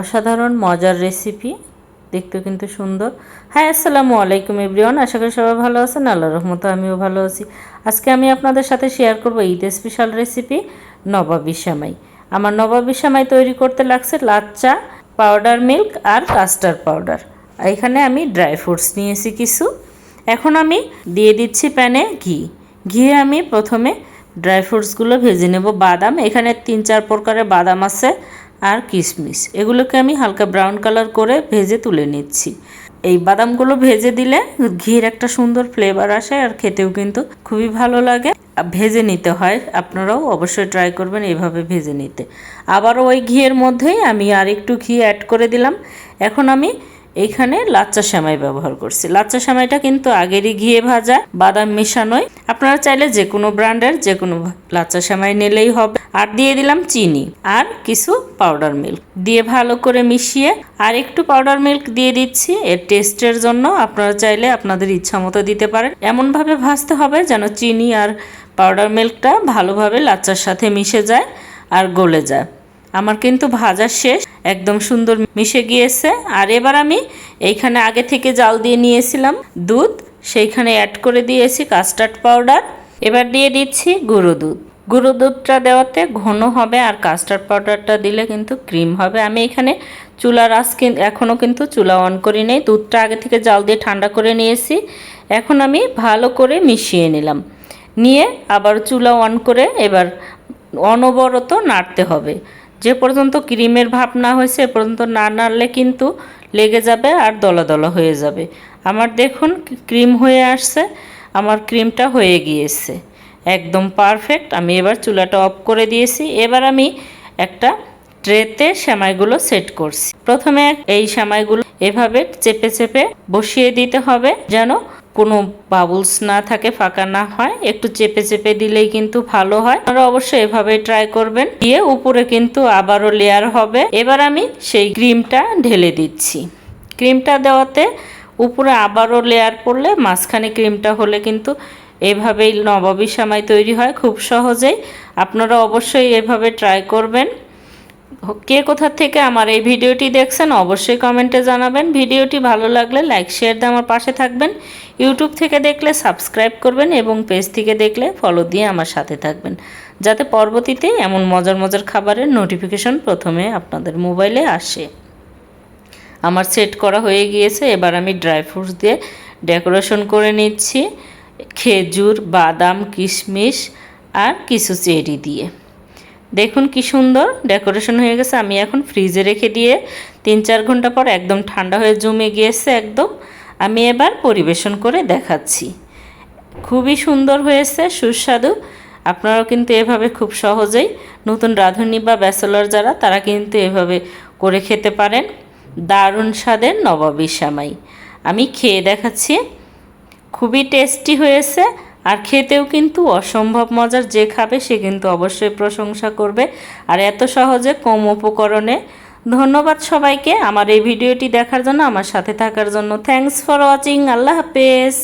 অসাধারণ, মজার রেসিপি দেখতেও কিন্তু সুন্দর। হ্যাঁ আসসালামু আলাইকুম এভরিওয়ান আশা করি সবাই ভালো আছেন। আল্লাহ রহমত আমিও ভালো আছি। আজকে আমি আপনাদের সাথে শেয়ার করব ঈদ স্পেশাল রেসিপি নবাবি সামাই। আমার নবাবি সামাই তৈরি করতে লাগছে লাচ্চা পাউডার মিল্ক আর কাস্টার্ড পাউডার এখানে আমি ড্রাই ফ্রুটস নিয়েছি কিছু। এখন আমি দিয়ে দিচ্ছি প্যানে ঘি। ঘিয়ে আমি প্রথমে ড্রাই ফ্রুটসগুলো ভেজে নেব, বাদাম, এখানে তিন চার প্রকারের বাদাম আছে আর কিশমিশ। এগুলোকে আমি হালকা ব্রাউন কালার করে ভেজে তুলে নিচ্ছি। এই বাদামগুলো ভেজে দিলে ঘির একটা সুন্দর ফ্লেভার আসে আর খেতেও কিন্তু খুবই ভালো লাগে। ভেজে নিতে হয়, আপনারাও অবশ্যই ট্রাই করবেন এইভাবে ভেজে নিতে। আবারও ওই ঘিয়ের মধ্যেই আমি আর একটু ঘি অ্যাড করে দিলাম। এখন আমি এইখানে লাচ্চা সেমাই ব্যবহার করছি। লাচ্চা সেমাইটা কিন্তু আগেরই ঘিয়ে ভাজা, বাদাম মেশানোই। আপনারা চাইলে যে কোনো ব্র্যান্ডের যে কোনো লাচ্চা সেমাই নিলেই হবে। আর দিয়ে দিলাম চিনি আর কিছু পাউডার মিল্ক। দিয়ে ভালো করে মিশিয়ে আর একটু পাউডার মিল্ক দিয়ে দিচ্ছি। এর টেস্টের জন্য আপনারা চাইলে আপনাদের ইচ্ছা মতো দিতে পারেন। এমনভাবে ভাজতে হবে যেন চিনি আর পাউডার মিল্কটা ভালোভাবে লাচ্চার সাথে মিশে যায় আর গলে যায়। আমার কিন্তু ভাজা শেষ, একদম সুন্দর মিশে গিয়েছে। আর এবার আমি এইখানে আগে থেকে জাল দিয়ে নিয়েছিলাম দুধ, সেইখানে অ্যাড করে দিয়েছি কাস্টার্ড পাউডার এবার দিয়ে দিচ্ছি গুঁড়ো দুধ। গুঁড়ো দুধটা দেওয়াতে ঘন হবে আর কাস্টার্ড পাউডারটা দিলে কিন্তু ক্রিম হবে। আমি এখানে চুলার আঁচ এখনও কিন্তু চুলা অন করি নেই। দুধটা আগে থেকে জাল দিয়ে ঠান্ডা করে নিয়েছি। এখন আমি ভালো করে মিশিয়ে নিলাম। নিয়ে আবার চুলা অন করে এবার অনবরত নাড়তে হবে। যে পর্যন্ত ক্রিমের ভাব না হয়েছে, এ পর্যন্ত না নাড়লে কিন্তু লেগে যাবে আর দলা দলা হয়ে যাবে। আমার দেখুন, ক্রিম হয়ে আসছে, আমার ক্রিমটা হয়ে গিয়েছে। একদম পারফেক্ট, আমি এবার চুলাটা অফ করে দিয়েছি। এবার আমি একটা ট্রেতে সেমাইগুলো সেট করছি। প্রথমে এই সেমাইগুলো এভাবে চেপে চেপে বসিয়ে দিতে হবে যেন কোনো বাবলস না থাকে, ফাঁকা না হয়, একটু চেপে চেপে দিলেই কিন্তু ভালো হয়। আপনারা অবশ্যই এভাবে ট্রাই করবেন। দিয়ে উপরে কিন্তু আবারও লেয়ার হবে। এবার আমি সেই ক্রিমটা ঢেলে দিচ্ছি। ক্রিমটা দেওয়াতে উপরে আবারও লেয়ার পড়লে মাঝখানে ক্রিমটা হলে কিন্তু এভাবেই নবাবী সামাই তৈরি হয় খুব সহজেই। আপনারা অবশ্যই এভাবে ট্রাই করবেন। কে কোথা থেকে আমার এই ভিডিওটি দেখছেন, অবশ্যই কমেন্টে জানাবেন। ভিডিওটি ভালো লাগলে লাইক, শেয়ার দিয়ে আমার পাশে থাকবেন। ইউটিউব থেকে দেখলে সাবস্ক্রাইব করবেন এবং পেজ থেকে দেখলে ফলো দিয়ে আমার সাথে থাকবেন। যাতে পরবর্তীতে এমন মজার মজার খাবারের নোটিফিকেশন প্রথমে আপনাদের মোবাইলে আসে। আমার সেট করা হয়ে গিয়েছে, এবার আমি ড্রাই ফ্রুটস দিয়ে ডেকোরেশন করে নিচ্ছি। খেজুর, বাদাম, কিশমিশ আর কিছু চেরি দিয়ে। দেখুন কি সুন্দর ডেকোরেশন হয়ে গেছে। আমি এখন ফ্রিজে রেখে দিয়ে তিন চার ঘণ্টা পর একদম ঠান্ডা হয়ে জমে গিয়েছে একদম। আমি এবার পরিবেশন করে দেখাচ্ছি। খুবই সুন্দর হয়েছে, সুস্বাদু। আপনারাও কিন্তু এভাবে খুব সহজেই নতুন রাঁধুনি বা ব্যাচেলর যারা, তারা কিন্তু এভাবে করে খেতে পারেন। দারুণ স্বাদের নবাবী সামাই। আমি খেয়ে দেখাচ্ছি। খুবই টেস্টি হয়েছে। আর খেতেও কিন্তু অসম্ভব মজার, যে খাবে সে কিন্তু অবশ্যই প্রশংসা করবে। আর এত সহজে কম উপকরণে। ধন্যবাদ সবাইকে আমার এই ভিডিওটি দেখার জন্য, আমার সাথে থাকার জন্য। থ্যাংকস ফর ওয়াচিং আল্লাহ হাফেজ।